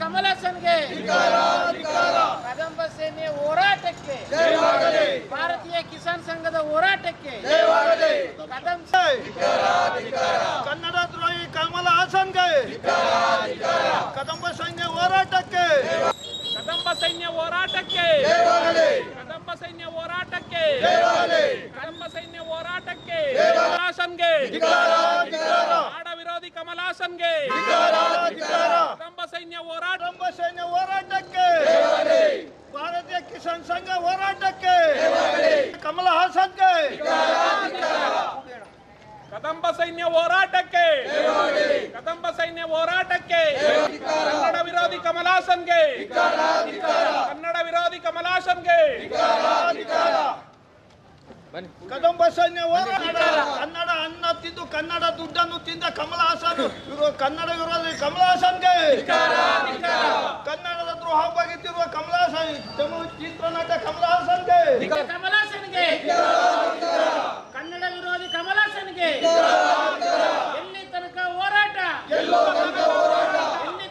ಕಮಲ್ ಹಾಸನ್ಗೆ ಕದಂಬ ಸೇನೆಯ ಹೋರಾಟಕ್ಕೆ ಭಾರತೀಯ ಕಿಸಾನ್ ಸಂಘದ ಹೋರಾಟಕ್ಕೆ ಕದಂ ಕನ್ನಡ ದ್ರೋಹಿ ಕಮಲ ಹಾಸನ್ಗೆ ಕದಂಬ ಸೈನ್ಯ ಹೋರಾಟಕ್ಕೆ ಕದಂಬ ಸೈನ್ಯ ಹೋರಾಟಕ್ಕೆ ಕದಂಬ ಸೈನ್ಯ ಹೋರಾಟಕ್ಕೆ ಕದಂಬ ಸೈನ್ಯ ಹೋರಾಟಕ್ಕೆ ಕಮಲಾಸನ್ಗೆ ಆಡ ವಿರೋಧಿ ಕಮಲಾಸನ್ಗೆ ಕದಂಬ ಹೋರಾಟ ಕದಂಬ ಸೈನ್ಯ ಹೋರಾಟಕ್ಕೆ ಭಾರತೀಯ ಕಿಸಾನ್ ಸಂಘ ಹೋರಾಟಕ್ಕೆ ಕಮಲ ಹಾಸನ್ಗೆ ಕದಂಬ ಸೈನ್ಯ ಹೋರಾಟಕ್ಕೆ ಕದಂಬ ಸೈನ್ಯ ಹೋರಾಟಕ್ಕೆ ಕನ್ನಡ ವಿರೋಧಿ ಕಮಲಾಸನ್ಗೆ ಕನ್ನಡ ವಿರೋಧಿ ಕಮಲಾಸನ್ಗೆ ಕದಂಬ ಸೈನ್ಯ ಕನ್ನಡ ಅನ್ನ ತಿಂದು ಕನ್ನಡ ದುಡ್ಡನ್ನು ತಿಂದ ಕಮಲ ಹಾಸನ್ ಇವರು ಕನ್ನಡ ವಿರೋಧಿ ಕಮಲ ಹಾಸನ್ಗೆ ಕನ್ನಡದ ದ್ರೋಹ ಬಗೆತಿರುವ ಕಮಲ ಹಾಸನ್ ತಮಿಳು ಚಿತ್ರನಟ ಕಮಲ ಹಾಸನ್ಗೆ ಕಮಲ್ ಹಾಸನ್ಗೆ ಕನ್ನಡ ವಿರೋಧಿ ಕಮಲ ಹಾಸನ್ಗೆ ಎಲ್ಲಿ ತನಕ ಹೋರಾಟ ಎಲ್ಲಿ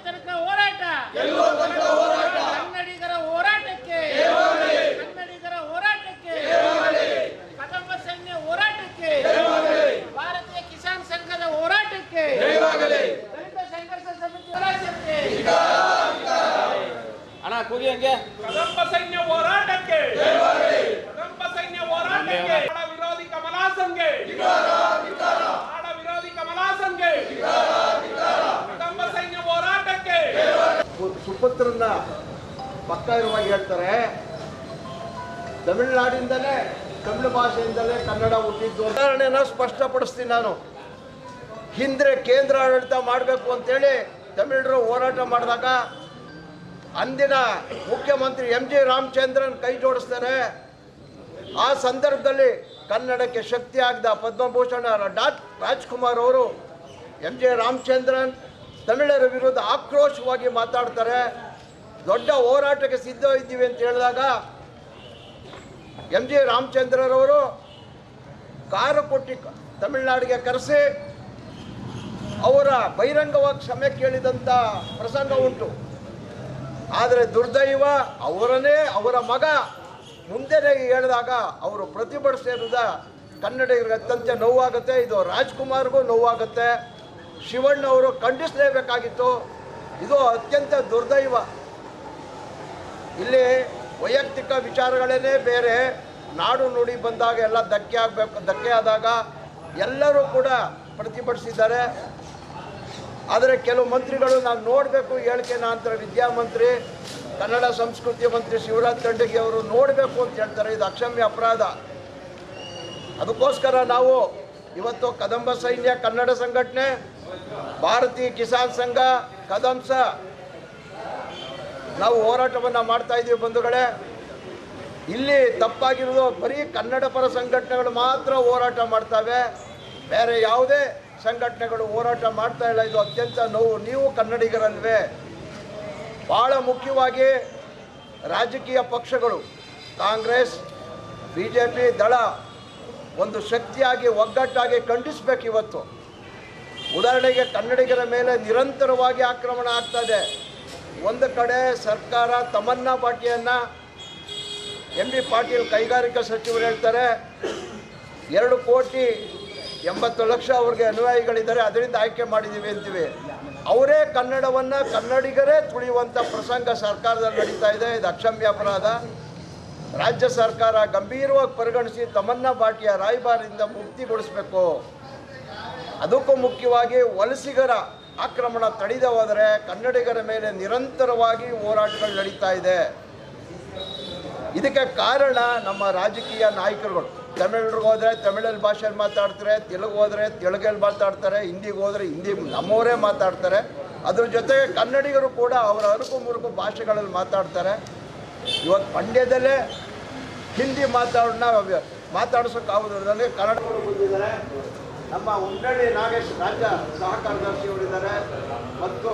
ತನಕ ಹೋರಾಟ ಕನ್ನಡಿಗರ ಹೋರಾಟಕ್ಕೆ ಕನ್ನಡಿಗರ ಹೋರಾಟಕ್ಕೆ ಕದಂಬ ಸೈನ್ಯ ಹೋರಾಟಕ್ಕೆ ಭಾರತೀಯ ಕಿಸಾನ್ ಸಂಘದ ಹೋರಾಟಕ್ಕೆ ದಲಿತ ಸಂಘರ್ಷ ಸಮಿತಿ ಹೋರಾಟಕ್ಕೆ ಕದಂಬ ಸೈನ್ಯ ಹೋರಾಟಕ್ಕೆ? ಕದಂಬ ಸೈನ್ಯ ಹೋರಾಟಕ್ಕೆ? ನಾಡ ವಿರೋಧಿ ಕಮಲಾಸನ್ಗೆ? ನಾಡ ವಿರೋಧಿ ಕಮಲಾಸನ್ಗೆ? ಕದಂಬ ಸೈನ್ಯ ಹೋರಾಟಕ್ಕೆ? ಸುಪುತ್ರನ್ನ ಪಕ್ಕ ಇರುವಾಗ ಹೇಳ್ತಾರೆ ತಮಿಳುನಾಡಿಂದಲೇ ತಮಿಳು ಭಾಷೆಯಿಂದಲೇ ಕನ್ನಡ ಹುಟ್ಟಿದ್ದು ಉದಾಹರಣೆನ ಸ್ಪಷ್ಟಪಡಿಸ್ತೀನಿ ನಾನು. ಹಿಂದೆ ಕೇಂದ್ರ ಆಡಳಿತ ಮಾಡಬೇಕು ಅಂತೇಳಿ ತಮಿಳರು ಹೋರಾಟ ಮಾಡಿದಾಗ ಅಂದಿನ ಮುಖ್ಯಮಂತ್ರಿ ಎಂ ಜಿ ರಾಮಚಂದ್ರನ್ ಕೈ ಜೋಡಿಸ್ತಾರೆ. ಆ ಸಂದರ್ಭದಲ್ಲಿ ಕನ್ನಡಕ್ಕೆ ಶಕ್ತಿ ಆಗದ ಪದ್ಮಭೂಷಣ ಡಾಟ್ ರಾಜ್ಕುಮಾರ್ ಅವರು ಎಂ ಜೆ ರಾಮಚಂದ್ರನ್ ತಮಿಳರ ವಿರುದ್ಧ ಆಕ್ರೋಶವಾಗಿ ಮಾತಾಡ್ತಾರೆ. ದೊಡ್ಡ ಹೋರಾಟಕ್ಕೆ ಸಿದ್ಧ ಇದ್ದೀವಿ ಅಂತ ಹೇಳಿದಾಗ ಎಂ ಜಿ ರಾಮಚಂದ್ರರವರು ಕಾರು ಕೊಟ್ಟಿ ತಮಿಳುನಾಡಿಗೆ ಕರೆಸಿ ಅವರ ಬಹಿರಂಗವಾಗಿ ಕ್ಷಮೆ ಕೇಳಿದಂಥ ಪ್ರಸಂಗ ಉಂಟು. ಆದರೆ ದುರ್ದೈವ ಅವರನ್ನೇ ಅವರ ಮಗ ಮುಂದೆನೇ ಹೇಳಿದಾಗ ಅವರು ಪ್ರತಿಭಟಿಸಿರುವುದ ಕನ್ನಡಿಗರಿಗೆ ಅತ್ಯಂತ ನೋವಾಗುತ್ತೆ. ಇದು ರಾಜ್ಕುಮಾರ್ಗೂ ನೋವಾಗುತ್ತೆ. ಶಿವಣ್ಣ ಅವರು ಖಂಡಿಸಲೇಬೇಕಾಗಿತ್ತು. ಇದು ಅತ್ಯಂತ ದುರ್ದೈವ. ಇಲ್ಲಿ ವೈಯಕ್ತಿಕ ವಿಚಾರಗಳೇ ಬೇರೆ. ನಾಡು ನುಡಿ ಬಂದಾಗ ಎಲ್ಲ ಧಕ್ಕೆ ಆಗಬೇಕು, ಧಕ್ಕೆ ಆದಾಗ ಎಲ್ಲರೂ ಕೂಡ ಪ್ರತಿಭಟಿಸಿದ್ದಾರೆ. ಆದರೆ ಕೆಲವು ಮಂತ್ರಿಗಳು ನಾನು ನೋಡಬೇಕು ಹೇಳಿಕೆ ನಂತರ ವಿದ್ಯಾಮಂತ್ರಿ ಕನ್ನಡ ಸಂಸ್ಕೃತಿ ಮಂತ್ರಿ ಶಿವರಾಜ್ ತಂಡಗಿ ಅವರು ನೋಡಬೇಕು ಅಂತ ಹೇಳ್ತಾರೆ. ಇದು ಅಕ್ಷಮ್ಯ ಅಪರಾಧ. ಅದಕ್ಕೋಸ್ಕರ ನಾವು ಇವತ್ತು ಕದಂಬ ಸೈನ್ಯ, ಕನ್ನಡ ಸಂಘಟನೆ, ಭಾರತೀಯ ಕಿಸಾನ್ ಸಂಘ, ಕದಂಸ, ನಾವು ಹೋರಾಟವನ್ನು ಮಾಡ್ತಾ ಇದ್ದೀವಿ ಬಂಧುಗಳೇ. ಇಲ್ಲಿ ತಪ್ಪಾಗಿರೋದು ಬರೀ ಕನ್ನಡ ಪರ ಸಂಘಟನೆಗಳು ಮಾತ್ರ ಹೋರಾಟ ಮಾಡ್ತವೆ. ಬೇರೆ ಯಾವುದೇ ಸಂಘಟನೆಗಳು ಹೋರಾಟ ಮಾಡ್ತಾ ಇಲ್ಲ. ಇದು ಅತ್ಯಂತ ನೋವು. ನೀವು ಕನ್ನಡಿಗರಲ್ವೇ. ಭಾಳ ಮುಖ್ಯವಾಗಿ ರಾಜಕೀಯ ಪಕ್ಷಗಳು, ಕಾಂಗ್ರೆಸ್ ಬಿ ಜೆ ಪಿ ದಳ, ಒಂದು ಶಕ್ತಿಯಾಗಿ, ಒಗ್ಗಟ್ಟಾಗಿ ಖಂಡಿಸಬೇಕು ಇವತ್ತು. ಉದಾಹರಣೆಗೆ ಕನ್ನಡಿಗರ ಮೇಲೆ ನಿರಂತರವಾಗಿ ಆಕ್ರಮಣ ಆಗ್ತದೆ ಒಂದು ಕಡೆ ಸರ್ಕಾರ ತಮನ್ನಾ ಪಾಟಿಯನ್ನು ಎಂ ಬಿ ಪಾಟೀಲ್ ಕೈಗಾರಿಕಾ ಸಚಿವರು ಹೇಳ್ತಾರೆ, ಎರಡು ಕೋಟಿ ಎಂಬತ್ತು ಲಕ್ಷ ಅವ್ರಿಗೆ ಅನುಯಾಯಿಗಳಿದ್ದಾರೆ, ಅದರಿಂದ ಆಯ್ಕೆ ಮಾಡಿದ್ದೀವಿ ಅಂತೀವಿ. ಅವರೇ ಕನ್ನಡವನ್ನು ಕನ್ನಡಿಗರೇ ತುಳಿಯುವಂಥ ಪ್ರಸಂಗ ಸರ್ಕಾರದಲ್ಲಿ ನಡೀತಾ ಇದೆ. ಇದು ಅಕ್ಷಮ್ಯ ಅಪರಾಧ. ರಾಜ್ಯ ಸರ್ಕಾರ ಗಂಭೀರವಾಗಿ ಪರಿಗಣಿಸಿ ತಮನ್ನಾ ಬಾಟಿಯ ರಾಯಭಾರದಿಂದ ಮುಕ್ತಿಗೊಳಿಸಬೇಕು. ಅದಕ್ಕೂ ಮುಖ್ಯವಾಗಿ ವಲಸಿಗರ ಆಕ್ರಮಣ ತಡೆದ ಹೋದರೆ ಕನ್ನಡಿಗರ ಮೇಲೆ ನಿರಂತರವಾಗಿ ಹೋರಾಟಗಳು ನಡೀತಾ ಇದೆ. ಇದಕ್ಕೆ ಕಾರಣ ನಮ್ಮ ರಾಜಕೀಯ ನಾಯಕರುಗಳು. ತಮಿಳ್ರಿಗೆ ಹೋದರೆ ತಮಿಳಲ್ಲಿ ಭಾಷೆಯಲ್ಲಿ ಮಾತಾಡ್ತಾರೆ, ತೆಲುಗು ಹೋದರೆ ತೆಲುಗಲ್ಲಿ ಮಾತಾಡ್ತಾರೆ, ಹಿಂದಿಗೆ ಹೋದರೆ ಹಿಂದಿ, ನಮ್ಮವರೇ ಮಾತಾಡ್ತಾರೆ. ಅದ್ರ ಜೊತೆಗೆ ಕನ್ನಡಿಗರು ಕೂಡ ಅವರ ಅರುಕು ಮುರುಕು ಭಾಷೆಗಳಲ್ಲಿ ಮಾತಾಡ್ತಾರೆ. ಇವತ್ತು ಪಂಡ್ಯದಲ್ಲೇ ಹಿಂದಿ ಮಾತಾಡೋಣ ಮಾತಾಡ್ಸೋಕ್ಕಾಗೋದಿಲ್ಲ ನನಗೆ ಕನ್ನಡಗಳು ಬಂದಿದ್ದಾರೆ. ನಮ್ಮ ಉಂಡಳ್ಳಿ ನಾಗೇಶ್ ರಾಜ್ಯ ಸಹ ಕಾರ್ಯದರ್ಶಿಗಳಿದ್ದಾರೆ ಮತ್ತು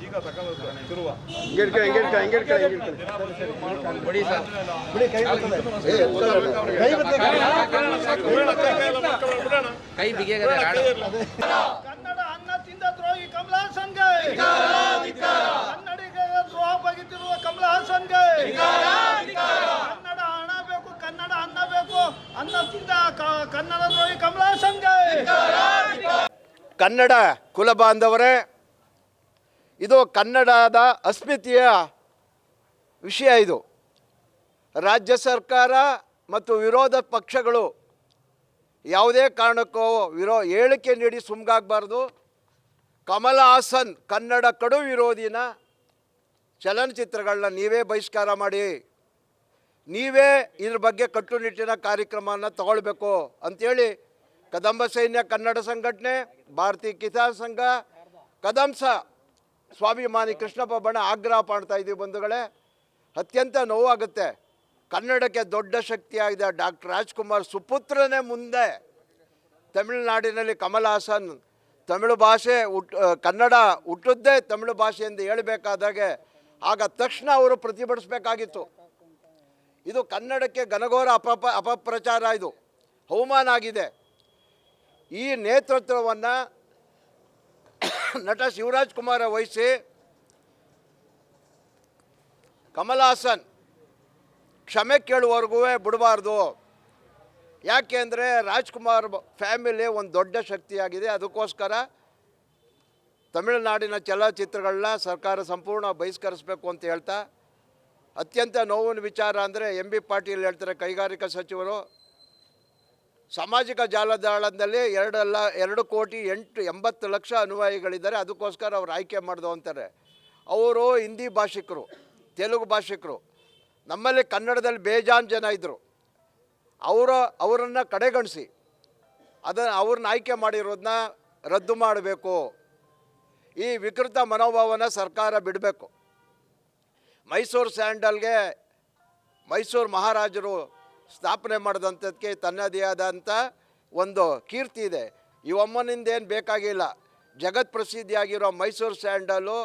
ಕನ್ನಡ ವಿರೋಧಿ ಕಮಲಾಸನ್ಗೆ ಕನ್ನಡ ವಿರೋಧಿ ಕಮಲಾಸನ್ಗೆ ಕನ್ನಡ ವಿರೋಧಿ ಕಮಲ ಹಾಸನ್ಗೆ ಕನ್ನಡ ವಿರೋಧಿ ಕಮಲ ಹಾಸನ್ಗೆ ಕನ್ನಡ ಅನ್ನ ತಿಂದ ದ್ರೋಹಿ ಕಮಲ ಹಾಸನ್ಗೆ ಕನ್ನಡಿಗರ ದ್ರೋಹ ಬಗೆದಿರುವ ಕಮಲ ಹಾಸನ್ಗೆ ಕನ್ನಡ ಹಣ ಬೇಕು ಕನ್ನಡ ಅನ್ನ ಬೇಕು ಅನ್ನ ತಿಂದ ಕ- ಕನ್ನಡ ದ್ರೋಹಿ ಕಮಲ ಹಾಸನ್ಗೆ ಕನ್ನಡ ಕುಲ ಬಾಂಧವರೇ ಇದು ಕನ್ನಡದ ಅಸ್ಮಿತೆಯ ವಿಷಯ ಇದು. ರಾಜ್ಯ ಸರ್ಕಾರ ಮತ್ತು ವಿರೋಧ ಪಕ್ಷಗಳು ಯಾವುದೇ ಕಾರಣಕ್ಕೂ ವಿರೋ ಹೇಳಿಕೆ ನೀಡಿ ಸುಮ್ಗಾಗಬಾರ್ದು. ಕಮಲ ಹಾಸನ್, ಕನ್ನಡ ಕಡು ವಿರೋಧಿನ ಚಲನಚಿತ್ರಗಳನ್ನ ನೀವೇ ಬಹಿಷ್ಕಾರ ಮಾಡಿ. ನೀವೇ ಇದ್ರ ಬಗ್ಗೆ ಕಟ್ಟುನಿಟ್ಟಿನ ಕಾರ್ಯಕ್ರಮವನ್ನು ತಗೊಳ್ಬೇಕು ಅಂಥೇಳಿ ಕದಂಬ ಸೈನ್ಯ ಕನ್ನಡ ಸಂಘಟನೆ, ಭಾರತೀಯ ಕಿಸಾನ್ ಸಂಘ, ಕದಂಸ ಸ್ವಾಭಿಮಾನಿ ಕೃಷ್ಣಪ್ಪ ಬಣ್ಣ ಆಗ್ರಹ ಮಾಡ್ತಾ ಇದ್ದೀವಿ ಬಂಧುಗಳೇ. ಅತ್ಯಂತ ನೋವಾಗುತ್ತೆ. ಕನ್ನಡಕ್ಕೆ ದೊಡ್ಡ ಶಕ್ತಿಯಾಗಿದೆ ಡಾಕ್ಟರ್ ರಾಜ್ಕುಮಾರ್ ಸುಪುತ್ರನೇ ಮುಂದೆ. ತಮಿಳುನಾಡಿನಲ್ಲಿ ಕಮಲ್ ಹಾಸನ್. ತಮಿಳು ಭಾಷೆ ಹುಟ್ಟ ಕನ್ನಡ ಹುಟ್ಟುದ್ದೇ ತಮಿಳು ಭಾಷೆ ಎಂದು ಹೇಳಬೇಕಾದಾಗೆ ಆಗ ತಕ್ಷಣ ಅವರು ಪ್ರತಿಭಟಿಸಬೇಕಾಗಿತ್ತು. ಇದು ಕನ್ನಡಕ್ಕೆ ಘನಘೋರ ಅಪಪ, ಅಪಪ್ರಚಾರ ಇದು. ಅವಮಾನ ಆಗಿದೆ. ಈ ನೇತೃತ್ವವನ್ನು ನಟ ಶಿವರಾಜ್ ಕುಮಾರ ವಹಿಸಿ ಕಮಲ್ ಹಾಸನ್ ಕ್ಷಮೆ ಕೇಳುವವರೆಗೂ ಬಿಡಬಾರ್ದು. ಯಾಕೆ ಅಂದರೆ ರಾಜ್ಕುಮಾರ್ ಫ್ಯಾಮಿಲಿ ಒಂದು ದೊಡ್ಡ ಶಕ್ತಿಯಾಗಿದೆ. ಅದಕ್ಕೋಸ್ಕರ ತಮಿಳುನಾಡಿನ ಚಲನಚಿತ್ರಗಳನ್ನ ಸರ್ಕಾರ ಸಂಪೂರ್ಣ ಬಹಿಷ್ಕರಿಸಬೇಕು ಅಂತ ಹೇಳ್ತಾ, ಅತ್ಯಂತ ನೋವಿನ ವಿಚಾರ ಅಂದರೆ ಎಂ ಬಿ ಪಾಟೀಲ್ ಹೇಳ್ತಾರೆ ಕೈಗಾರಿಕಾ ಸಚಿವರು. ಸಾಮಾಜಿಕ ಜಾಲತಾಣದಲ್ಲಿ ಎರಡಲ್ಲ, ಎರಡು ಕೋಟಿ ಎಂಟು, ಎಂಬತ್ತು ಲಕ್ಷ ಅನುಯಾಯಿಗಳಿದ್ದಾರೆ. ಅದಕ್ಕೋಸ್ಕರ ಅವ್ರು ಆಯ್ಕೆ ಮಾಡ್ದು ಅಂತಾರೆ. ಅವರು ಹಿಂದಿ ಭಾಷಿಕರು, ತೆಲುಗು ಭಾಷಿಕರು, ನಮ್ಮಲ್ಲಿ ಕನ್ನಡದಲ್ಲಿ ಬೇಜಾನ್ ಜನ ಇದ್ದರು ಅವರ, ಅವರನ್ನು ಕಡೆಗಣಿಸಿ ಅದನ್ನು ಅವ್ರನ್ನ ಆಯ್ಕೆ ಮಾಡಿರೋದನ್ನ ರದ್ದು ಮಾಡಬೇಕು. ಈ ವಿಕೃತ ಮನೋಭಾವನ ಸರ್ಕಾರ ಬಿಡಬೇಕು. ಮೈಸೂರು ಸ್ಯಾಂಡಲ್ಗೆ ಮೈಸೂರು ಮಹಾರಾಜರು ಸ್ಥಾಪನೆ ಮಾಡಿದಂಥದ್ದಕ್ಕೆ ತನ್ನದೇ ಆದಂಥ ಒಂದು ಕೀರ್ತಿ ಇದೆ. ಇವಮ್ಮನಿಂದ ಏನು ಬೇಕಾಗಿಲ್ಲ. ಜಗತ್ ಪ್ರಸಿದ್ಧಿಯಾಗಿರೋ ಮೈಸೂರು ಸ್ಯಾಂಡಲು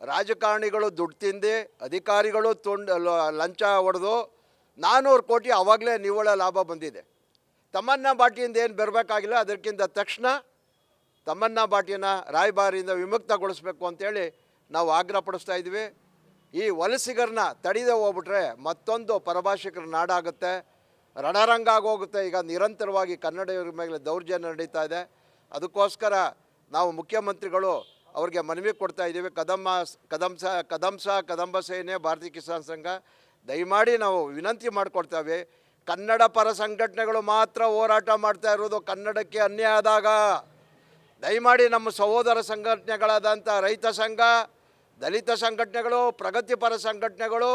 ರಾಜಕಾರಣಿಗಳು ದುಡ್ಡು ತಿಂದು, ಅಧಿಕಾರಿಗಳು ತುಂಡು ಲಂಚ ಹೊಡೆದು ನಾನ್ನೂರು ಕೋಟಿ ಆವಾಗಲೇ ನಿವ್ವಳ ಲಾಭ ಬಂದಿದೆ. ತಮ್ಮನ್ನ ಬಾಟಿಯಿಂದ ಏನು ಬರಬೇಕಾಗಿಲ್ಲ, ಅದಕ್ಕಿಂತ ತಕ್ಷಣ ತಮ್ಮನ್ನ ಬಾಟಿನ ರಾಯಭಾರಿಯಿಂದ ವಿಮುಕ್ತಗೊಳಿಸ್ಬೇಕು ಅಂತೇಳಿ ನಾವು ಆಗ್ರಹ ಪಡಿಸ್ತಾ ಇದ್ವಿ. ಈ ವಲಸಿಗರನ್ನ ತಡೆದೇ ಹೋಗ್ಬಿಟ್ರೆ ಮತ್ತೊಂದು ಪರಭಾಷಿಕರ ನಾಡಾಗುತ್ತೆ. ರಣರಂಗ ಆಗೋಗುತ್ತೆ ಈಗ ನಿರಂತರವಾಗಿ ಕನ್ನಡಿಗರ ಮೇಲೆ ದೌರ್ಜನ್ಯ ನಡೀತಾ ಇದೆ. ಅದಕ್ಕೋಸ್ಕರ ನಾವು ಮುಖ್ಯಮಂತ್ರಿಗಳು ಅವ್ರಿಗೆ ಮನವಿ ಕೊಡ್ತಾ ಇದ್ದೀವಿ. ಕದಂಬ ಕದಂಸ ಕದಂಸ ಕದಂಬ ಸೇನೆ, ಭಾರತೀಯ ಕಿಸಾನ್ ಸಂಘ, ದಯಮಾಡಿ ನಾವು ವಿನಂತಿ ಮಾಡಿಕೊಡ್ತೇವೆ ಕನ್ನಡ ಪರ ಸಂಘಟನೆಗಳು ಮಾತ್ರ ಹೋರಾಟ ಮಾಡ್ತಾ ಇರೋದು ಕನ್ನಡಕ್ಕೆ ಅನ್ಯಾಯ ಆದಾಗ. ದಯಮಾಡಿ ನಮ್ಮ ಸಹೋದರ ಸಂಘಟನೆಗಳಾದಂಥ ರೈತ ಸಂಘ, ದಲಿತ ಸಂಘಟನೆಗಳು, ಪ್ರಗತಿಪರ ಸಂಘಟನೆಗಳು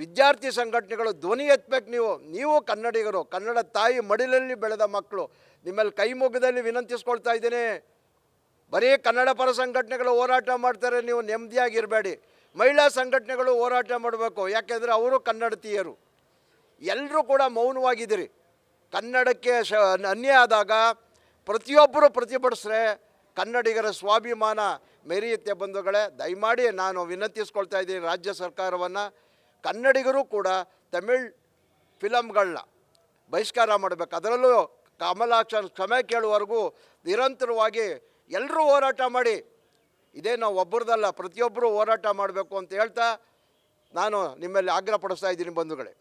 ವಿದ್ಯಾರ್ಥಿ ಸಂಘಟನೆಗಳು ಧ್ವನಿ ಎತ್ತಬೇಕು ನೀವು. ನೀವು ಕನ್ನಡಿಗರು, ಕನ್ನಡ ತಾಯಿ ಮಡಿಲಲ್ಲಿ ಬೆಳೆದ ಮಕ್ಕಳು, ನಿಮ್ಮಲ್ಲಿ ಕೈ ಮುಗ್ಗದಲ್ಲಿ ವಿನಂತಿಸ್ಕೊಳ್ತಾ ಇದ್ದೀನಿ. ಬರೀ ಕನ್ನಡ ಪರ ಸಂಘಟನೆಗಳು ಹೋರಾಟ ಮಾಡ್ತಾರೆ, ನೀವು ನೆಮ್ಮದಿಯಾಗಿರಬೇಡಿ ಮಹಿಳಾ ಸಂಘಟನೆಗಳು ಹೋರಾಟ ಮಾಡಬೇಕು, ಯಾಕೆಂದರೆ ಅವರು ಕನ್ನಡತೀಯರು. ಎಲ್ಲರೂ ಕೂಡ ಮೌನವಾಗಿದ್ದೀರಿ. ಕನ್ನಡಕ್ಕೆ ಶ, ಅನ್ಯಾಯ ಆದಾಗ ಪ್ರತಿಯೊಬ್ಬರು ಪ್ರತಿಭಟಿಸ್ರೆ ಕನ್ನಡಿಗರ ಸ್ವಾಭಿಮಾನ ಮೆರೆಯುತ್ತೆ ಬಂಧುಗಳೇ. ದಯಮಾಡಿ ನಾನು ವಿನಂತಿಸ್ಕೊಳ್ತಾ ಇದ್ದೀನಿ, ರಾಜ್ಯ ಸರ್ಕಾರವನ್ನು ಕನ್ನಡಿಗರು ಕೂಡ ತಮಿಳ್ ಫಿಲಮ್ಗಳನ್ನ ಬಹಿಷ್ಕಾರ ಮಾಡಬೇಕು. ಅದರಲ್ಲೂ ಕಮಲಾಕ್ಷನ್ ಕ್ಷಮೆ ಕೇಳುವವರೆಗೂ ನಿರಂತರವಾಗಿ ಎಲ್ಲರೂ ಹೋರಾಟ ಮಾಡಿ, ಇದೇ ನಾವು ಒಬ್ಬರದಲ್ಲ ಪ್ರತಿಯೊಬ್ಬರು ಹೋರಾಟ ಮಾಡಬೇಕು ಅಂತ ಹೇಳ್ತಾ ನಾನು ನಿಮ್ಮಲ್ಲಿ ಆಗ್ರಹ ಪಡಿಸ್ತಾ ಇದ್ದೀನಿ ಬಂಧುಗಳೇ.